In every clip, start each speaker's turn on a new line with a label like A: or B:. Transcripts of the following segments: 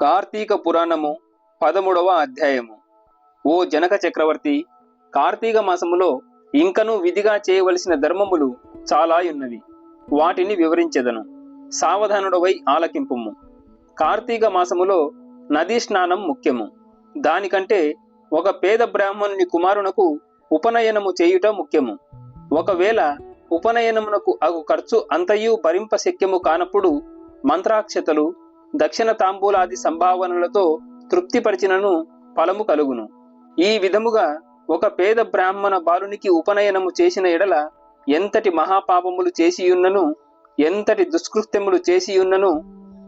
A: కార్తీక పురాణము పదమూడవ అధ్యాయము. ఓ జనక చక్రవర్తి కార్తీక మాసములో ఇంకను విధిగా చేయవలసిన ధర్మములు చాలా ఉన్నవి వాటిని వివరించెదను. సావధానుడవై ఆలకింపుము. కార్తీక మాసములో నదీ స్నానం ముఖ్యము. దానికంటే ఒక పేద బ్రాహ్మణుని కుమారునకు ఉపనయనము చేయుట ముఖ్యము. ఒకవేళ ఉపనయనమునకు అగు ఖర్చు అంతయు భరింప శక్యము కానప్పుడు మంత్రాక్షతలు దక్షిణ తాంబూలాది సంభావనలతో తృప్తిపరిచినను ఫలము కలుగును. ఈ విధముగా ఒక పేద బ్రాహ్మణ బాలునికి ఉపనయనము చేసిన ఎడల ఎంతటి మహాపాపములు చేసియున్నను ఎంతటి దుష్కృత్యములు చేసియున్నను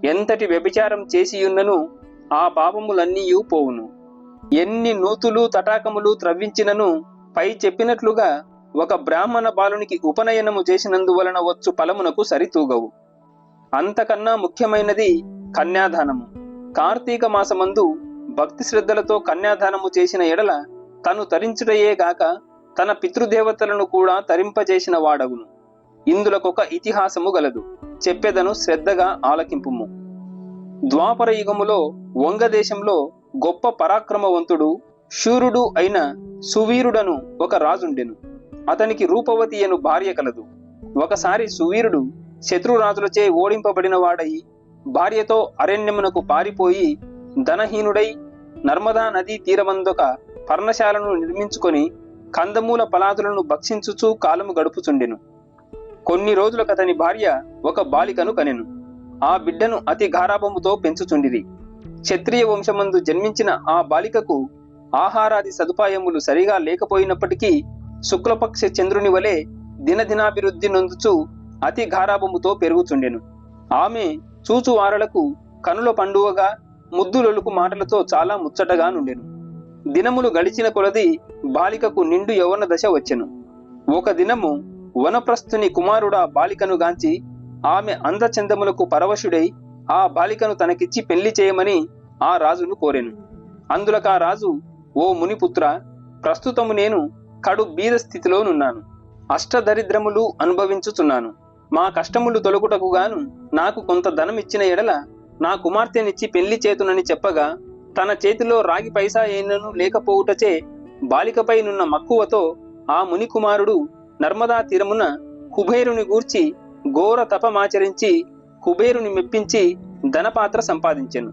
A: ఎంతటి వ్యభిచారం చేసియున్నను ఆ పాపములన్నీయూ పోవును. ఎన్ని నూతులు తటాకములు త్రవ్వించినను పై చెప్పినట్లుగా ఒక బ్రాహ్మణ బాలునికి ఉపనయనము చేసినందువలన వచ్చు ఫలమునకు సరితూగవు. అంతకన్నా ముఖ్యమైనది కన్యాదానము. కార్తీక మాసమందు భక్తి శ్రద్ధలతో కన్యాదానము చేసిన ఎడల తను తరించుటయే గాక తన పితృదేవతలను కూడా తరింపజేసిన వాడగును. ఇందులకొక ఇతిహాసము గలదు. చెప్పెదను శ్రద్ధగా ఆలకింపుము. ద్వాపర యుగములో వంగదేశంలో గొప్ప పరాక్రమవంతుడు శూరుడు అయిన సువీరుడను ఒక రాజుండెను. అతనికి రూపవతి అను భార్య కలదు. ఒకసారి సువీరుడు శత్రురాజులచే ఓడింపబడిన వాడై భార్యతో అరణ్యమునకు పారిపోయి ధనహీనుడై నర్మదా నదీ తీరమందొక పర్ణశాలను నిర్మించుకొని కందమూల పలాదులను భక్షించుచూ కాలము గడుపుచుండెను. కొన్ని రోజులకు అతని భార్య ఒక బాలికను కనెను. ఆ బిడ్డను అతి గారాభముతో పెంచుచుండిరి. క్షత్రియ వంశమందు జన్మించిన ఆ బాలికకు ఆహారాది సదుపాయములు సరిగా లేకపోయినప్పటికీ శుక్లపక్ష చంద్రుని వలె దినదినాభివృద్ధి నొందుచు అతి గారాభముతో పెరుగుచుండెను. ఆమె చూచువారలకు కనుల పండువగా ముద్దులొలుకు మాటలతో చాలా ముచ్చటగా నుండెను. దినములు గడిచిన కొలది బాలికకు నిండు యౌవన దశ వచ్చెను. ఒక దినము వనప్రస్థుని కుమారుడా బాలికను గాంచి ఆమె అందచందములకు పరవశుడై ఆ బాలికను తనకిచ్చి పెళ్ళి చేయమని ఆ రాజును కోరెను. అందులకా రాజు ఓ మునిపుత్ర ప్రస్తుతము నేను కడు బీద స్థితిలోనున్నాను అష్టదరిద్రములు అనుభవించుచున్నాను. మా కష్టములు తొలగుటకు గాను నాకు కొంత ధనం ఇచ్చిన ఎడల నా కుమార్తెనిచ్చి పెళ్ళి చేతునని చెప్పగా తన చేతిలో రాగి పైసా ఏనను లేకపోవుటచే బాలికపై నున్న మక్కువతో ఆ ముని కుమారుడు నర్మదా తీరమున కుబేరుని గూర్చి ఘోర తపమాచరించి కుబేరుని మెప్పించి ధనపాత్ర సంపాదించెను.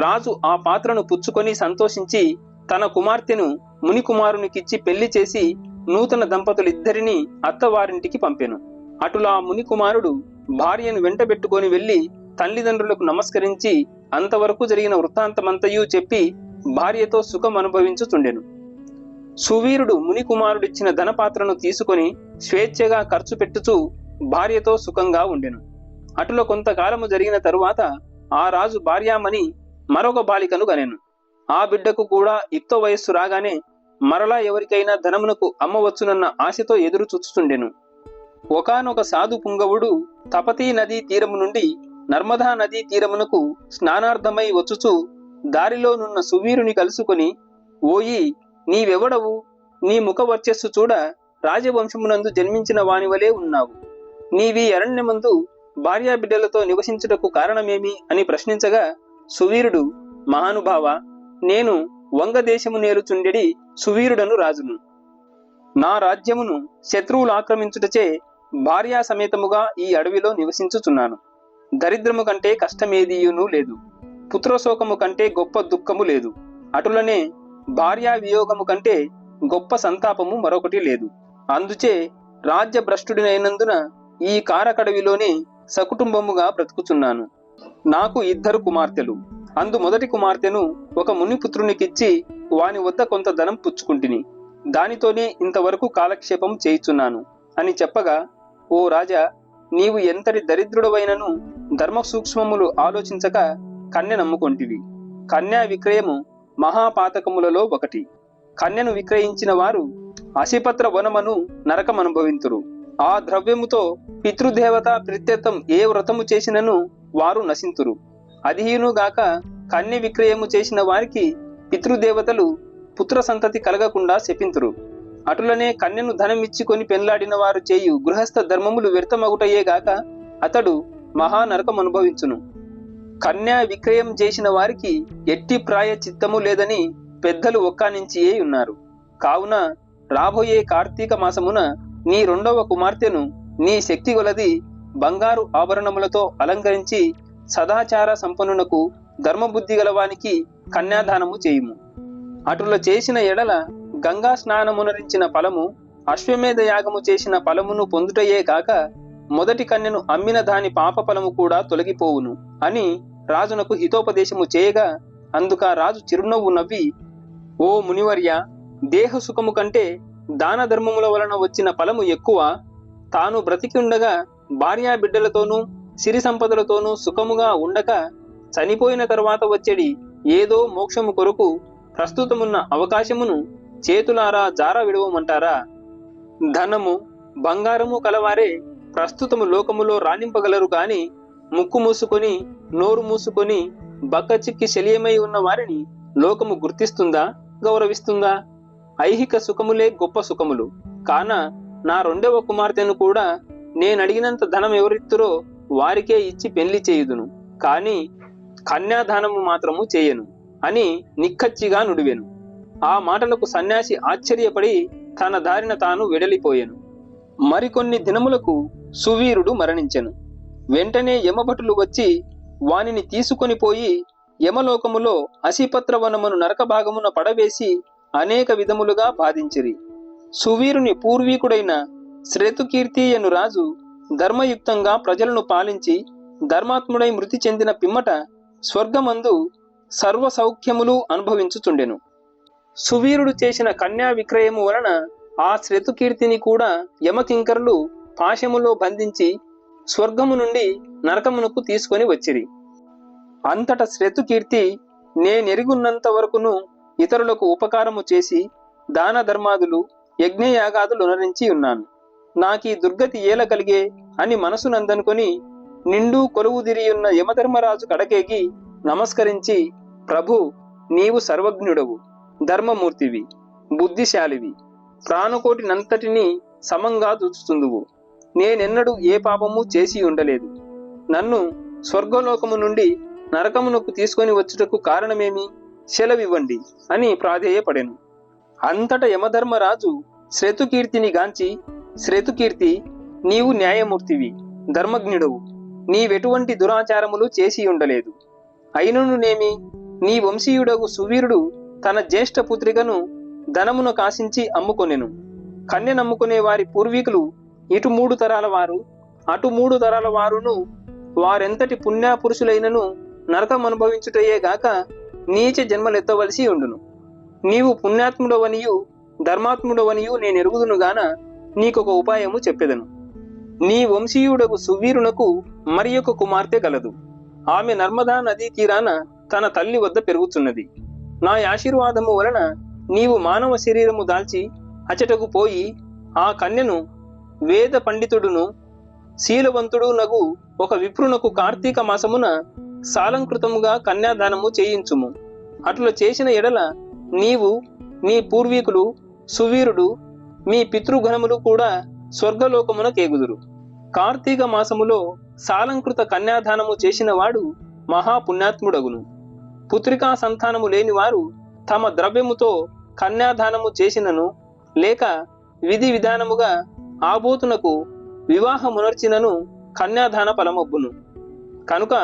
A: రాజు ఆ పాత్రను పుచ్చుకొని సంతోషించి తన కుమార్తెను ముని కుమారునికిచ్చి పెళ్ళి చేసి నూతన దంపతులిద్దరినీ అత్తవారింటికి పంపెను. అటులా ముని కుమారుడు భార్యను వెంటబెట్టుకొని వెళ్ళి తల్లిదండ్రులకు నమస్కరించి అంతవరకు జరిగిన వృత్తాంతమంతయూ చెప్పి భార్యతో సుఖం అనుభవించుచుండెను. సువీరుడు మునికుమారుడిచ్చిన ధనపాత్రను తీసుకొని స్వేచ్ఛగా ఖర్చు పెట్టుచూ భార్యతో సుఖంగా ఉండెను. అటులో కొంతకాలము జరిగిన తరువాత ఆ రాజు భార్యామని మరొక బాలికను గనెను. ఆ బిడ్డకు కూడా యుక్త వయస్సు రాగానే మరలా ఎవరికైనా ధనమునకు అమ్మవచ్చునన్న ఆశతో ఎదురు చూచుచుండెను ఒకానొక సాధు పుంగవుడు తపతీ నదీ తీరము నుండి నర్మదా నదీ తీరమునకు స్నానార్థమై వచ్చుచు దారిలోనున్న సువీరుని కలుసుకొని ఓయి నీవెవడవు? నీ ముఖ వర్చస్సు చూడ రాజవంశమునందు జన్మించిన వానివలే ఉన్నావు. నీవి అరణ్యమందు భార్యా బిడ్డలతో నివసించుటకు కారణమేమి? అని ప్రశ్నించగా సువీరుడు మహానుభావ నేను వంగదేశము నేలుచుండెడి సువీరుడను రాజును. నా రాజ్యమును శత్రువులు ఆక్రమించుటచే భార్యా సమేతముగా ఈ అడవిలో నివసించుచున్నాను. దరిద్రము కంటే కష్టమేదీయునూ లేదు. పుత్రశోకము కంటే గొప్ప దుఃఖము లేదు. అటులనే భార్యా వియోగము కంటే గొప్ప సంతాపము మరొకటి లేదు. అందుచే రాజ్యభ్రష్టుడినైనందున ఈ కారకడవిలోనే సకుటుంబముగా బ్రతుకుచున్నాను. నాకు ఇద్దరు కుమార్తెలు. అందు మొదటి కుమార్తెను ఒక మునిపుత్రునికిచ్చి వాని వద్ద కొంత ధనం పుచ్చుకుంటిని. దానితోనే ఇంతవరకు కాలక్షేపం చేయుచున్నాను అని చెప్పగా ఓ రాజా నీవు ఎంతటి దరిద్రుడవైనను ధర్మ సూక్ష్మములు ఆలోచించక కన్య నమ్ముకొంటివి. కన్యా విక్రయము మహాపాతకములలో ఒకటి. కన్యను విక్రయించిన వారు అసిపత్ర వనమను నరకమనుభవింతురు ఆ ద్రవ్యముతో పితృదేవత ప్రత్యర్థం ఏ వ్రతము చేసినను వారు నశింతురు. అదిహీనుగాక కన్య విక్రయము చేసిన వారికి పితృదేవతలు పుత్ర సంతతి కలగకుండా శపింతురు. అటులనే కన్యను ధనమిచ్చుకొని పెండ్లాడిన వారు చేయు గృహస్థ ధర్మములు వ్యర్థమగుటయే గాక అతడు మహానరకం అనుభవించును. కన్యా విక్రయం చేసిన వారికి ఎట్టి ప్రాయ చిత్తము లేదని పెద్దలు ఒక్కానించియే ఉన్నారు. కావున రాబోయే కార్తీక మాసమున నీ రెండవ కుమార్తెను నీ శక్తి గొలది బంగారు ఆభరణములతో అలంకరించి సదాచార సంపన్నునకు ధర్మబుద్ధి గలవానికి కన్యాదానము చేయుము. అటుల చేసిన ఎడల గంగా స్నానమునరించిన ఫలము అశ్వమేధ యాగము చేసిన ఫలమును పొందుటయే కాక మొదటి కన్యను అమ్మిన దాని పాప ఫలము కూడా తొలగిపోవును అని రాజునకు హితోపదేశము చేయగా అందుక రాజు చిరునవ్వు నవ్వి ఓ మునివర్య దేహ సుఖము కంటే దాన ధర్మముల వలన వచ్చిన ఫలము ఎక్కువ. తాను బ్రతికి ఉండగా భార్యా బిడ్డలతోనూ సిరి సంపదలతోనూ సుఖముగా ఉండక చనిపోయిన తరువాత వచ్చేడి ఏదో మోక్షము కొరకు ప్రస్తుతమున్న అవకాశమును చేతులారా జార విడవమంటారా? ధనము బంగారము కలవారే ప్రస్తుతము లోకములో రాణింపగలరు గాని ముక్కు మూసుకొని నోరు మూసుకొని బక్కచిక్కి శల్యమై ఉన్న వారిని లోకము గుర్తిస్తుందా గౌరవిస్తుందా? ఐహిక సుఖములే గొప్ప సుఖములు. కాన నా రెండవ కుమార్తెను కూడా నేనడిగినంత ధనం ఎవరిత్తురో వారికే ఇచ్చి పెళ్ళి చేయుదును. కాని కన్యాదానము మాత్రము చేయను. అని నిక్కచ్చిగా నుడివెను. ఆ మాటలకు సన్యాసి ఆశ్చర్యపడి తన దారిన తాను వెడలిపోయెను. మరికొన్ని దినములకు సువీరుడు మరణించెను. వెంటనే యమభటులు వచ్చి వానిని తీసుకొని పోయి యమలోకములో అసిపత్ర వనమును నరక భాగమున పడవేసి అనేక విధములుగా బాధించిరి. సువీరుని పూర్వీకుడైన శ్రేతుకీర్తియను రాజు ధర్మయుక్తంగా ప్రజలను పాలించి ధర్మాత్ముడై మృతి చెందిన పిమ్మట స్వర్గమందు సర్వ సౌఖ్యములు అనుభవించుచుండెను. సువీరుడు చేసిన కన్యా విక్రయము వలన ఆ శ్రేతుకీర్తిని కూడా యమకింకరులు పాశములో బంధించి స్వర్గము నుండి నరకమునకు తీసుకొని వచ్చిరి. అంతట శ్రతుకీర్తి నేనెరుగున్నంత వరకును ఇతరులకు ఉపకారము చేసి దాన ధర్మాదులు యజ్ఞయాగాదులు నరించి ఉన్నాను. నాకీ దుర్గతి ఏల కలిగే అని మనసునందనుకొని నిండు కొలువుదిరియున్న యమధర్మరాజు కడకేగి నమస్కరించి ప్రభు నీవు సర్వజ్ఞుడవు. ధర్మమూర్తివి బుద్ధిశాలివి. ప్రాణకోటినంతటిని సమంగా చూచుతుందువు. నేనెన్నడూ ఏ పాపము చేసి ఉండలేదు. నన్ను స్వర్గలోకము నుండి నరకమునకు తీసుకొని వచ్చుటకు కారణమేమి? సెలవివ్వండి అని ప్రాధేయపడెను. అంతట యమధర్మరాజు శ్రేతుకీర్తిని గాంచి శ్రేతుకీర్తి నీవు న్యాయమూర్తివి ధర్మజ్ఞుడవు. నీవెటువంటి దురాచారములు చేసి ఉండలేదు అయిననునేమి? నీ వంశీయుడగు సువీరుడు తన జ్యేష్ఠ పుత్రికను ధనమును కాశించి అమ్ముకొనెను. కన్య నమ్ముకునే వారి పూర్వీకులు ఇటు మూడు తరాల వారు అటు మూడు తరాల వారును వారెంతటి పుణ్యాపురుషులైనను నరకం అనుభవించుటయే గాక నీచ జన్మలెత్తవలసి ఉండును. నీవు పుణ్యాత్ముడవనియు ధర్మాత్ముడవనియు నేను ఎరుగుదును గాన నీకొక ఉపాయము చెప్పెదను. నీ వంశీయుడకు సువీరునకు మరి ఒక కుమార్తె గలదు. ఆమె నర్మదా నదీ తీరాన తన తల్లి వద్ద పెరుగుతున్నది నా ఆశీర్వాదము వలన నీవు మానవ శరీరము దాల్చి అచటకు పోయి ఆ కన్యను వేద పండితుడును శీలవంతుడు నగు ఒక విప్రునకు కార్తీక మాసమున సాలంకృతముగా కన్యాదానము చేయించుము. అట్లు చేసిన ఎడల నీవు నీ పూర్వీకులు సువీరుడు మీ పితృగణములు కూడా స్వర్గలోకమున కేగుదురు. కార్తీక మాసములో సాలంకృత కన్యాదానము చేసిన వాడు మహాపుణ్యాత్ముడగును. పుత్రికా సంతానము లేని వారు తమ ద్రవ్యముతో కన్యాదానము చేసినను లేక విధి విధానముగా ఆబోతునకు వివాహమునర్చినను కన్యాదాన ఫలమబ్బును. కనుక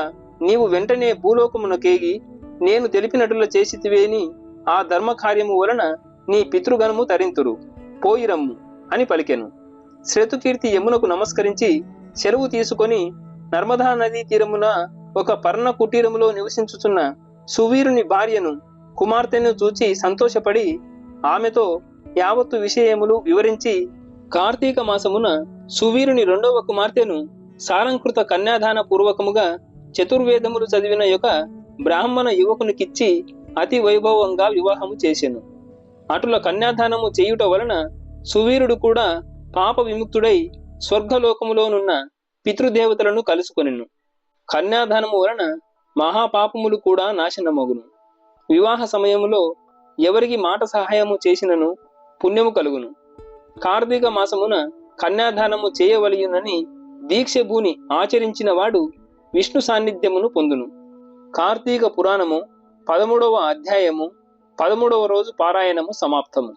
A: నీవు వెంటనే భూలోకమునకేగి నేను తెలిపినట్లు చేసితివేని ఆ ధర్మకార్యము వలన నీ పితృగణము తరింతురు. పోయిరమ్ము అని పలికెను. శ్రేతుకీర్తి యమునకు నమస్కరించి సెలవు తీసుకొని నర్మదా నదీ తీరమున ఒక పర్ణ కుటీరములో నివసించుచున్న సువీరుని భార్యను కుమార్తెను చూచి సంతోషపడి ఆమెతో యావత్తు విషయములు వివరించి కార్తీక మాసమున సువీరుని రెండవ కుమార్తెను సారంకృత కన్యాదాన పూర్వకముగా చతుర్వేదములు చదివిన యొక్క బ్రాహ్మణ యువకునికిచ్చి అతి వైభవంగా వివాహము చేసెను. అటుల కన్యాదానము చేయుట వలన సువీరుడు కూడా పాప విముక్తుడై స్వర్గలోకములోనున్న పితృదేవతలను కలుసుకొనెను. కన్యాదానము వలన మహాపాపములు కూడా నాశనమగును. వివాహ సమయములో ఎవరికి మాట సహాయము చేసినను పుణ్యము కలుగును. కార్తీక మాసమున కన్యాదానము చేయవలయునని దీక్ష భూని ఆచరించిన వాడు విష్ణు సాన్నిధ్యమును పొందును. కార్తీక పురాణము పదమూడవ అధ్యాయము పదమూడవ రోజు పారాయణము సమాప్తము.